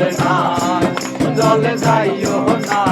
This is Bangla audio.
না জলে যাইও না।